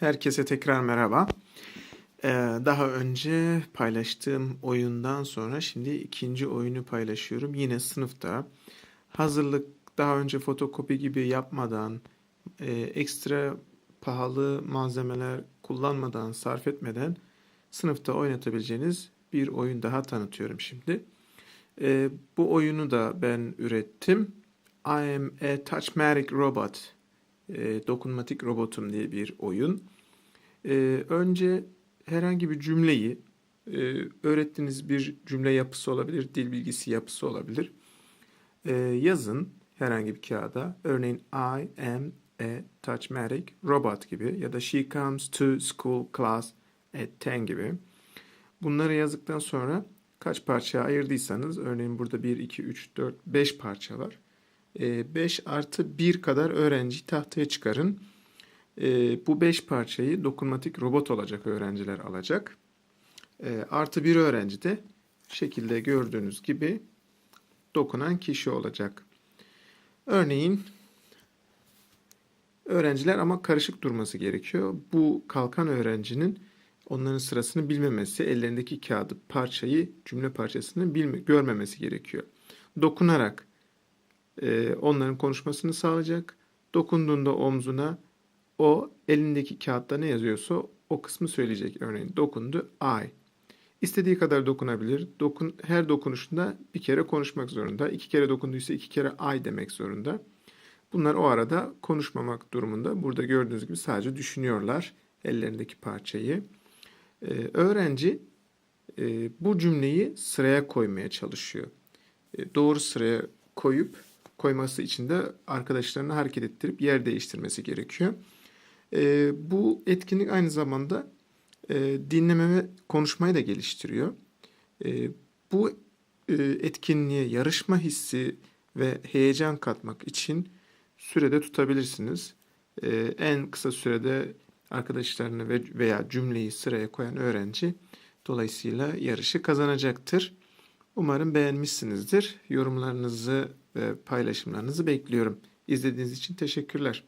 Herkese tekrar merhaba. Ee, daha önce paylaştığım oyundan sonra şimdi ikinci oyunu paylaşıyorum. Yine sınıfta hazırlık daha önce fotokopi gibi yapmadan, e, ekstra pahalı malzemeler kullanmadan, sarf etmeden sınıfta oynatabileceğiniz bir oyun daha tanıtıyorum şimdi. Ee, bu oyunu da ben ürettim. I am a Touchmatic Robot e, dokunmatik robotum diye bir oyun. E, önce herhangi bir cümleyi e, öğrettiğiniz bir cümle yapısı olabilir, dil bilgisi yapısı olabilir. E, yazın herhangi bir kağıda. Örneğin I am a touchmatic robot gibi ya da she comes to school class at 10 gibi. Bunları yazdıktan sonra kaç parçaya ayırdıysanız örneğin burada 1, 2, 3, 4, 5 parça var. 5 artı 1 kadar öğrenci tahtaya çıkarın. E, bu 5 parçayı dokunmatik robot olacak öğrenciler alacak. E, artı 1 öğrenci de şekilde gördüğünüz gibi dokunan kişi olacak. Örneğin öğrenciler ama karışık durması gerekiyor. Bu kalkan öğrencinin onların sırasını bilmemesi, ellerindeki kağıdı, parçayı, cümle parçasını bilme, görmemesi gerekiyor. Dokunarak e, onların konuşmasını sağlayacak. Dokunduğunda omzuna o elindeki kağıtta ne yazıyorsa o kısmı söyleyecek. Örneğin dokundu I. İstediği kadar dokunabilir. Dokun, her dokunuşunda bir kere konuşmak zorunda. İki kere dokunduysa iki kere I demek zorunda. Bunlar o arada konuşmamak durumunda. Burada gördüğünüz gibi sadece düşünüyorlar ellerindeki parçayı. Ee, öğrenci e, bu cümleyi sıraya koymaya çalışıyor. E, doğru sıraya koyup koyması için de arkadaşlarını hareket ettirip yer değiştirmesi gerekiyor. E, bu etkinlik aynı zamanda e, dinleme ve konuşmayı da geliştiriyor. E, bu e, etkinliğe yarışma hissi ve heyecan katmak için sürede tutabilirsiniz. E, en kısa sürede arkadaşlarını ve veya cümleyi sıraya koyan öğrenci dolayısıyla yarışı kazanacaktır. Umarım beğenmişsinizdir. Yorumlarınızı ve paylaşımlarınızı bekliyorum. İzlediğiniz için teşekkürler.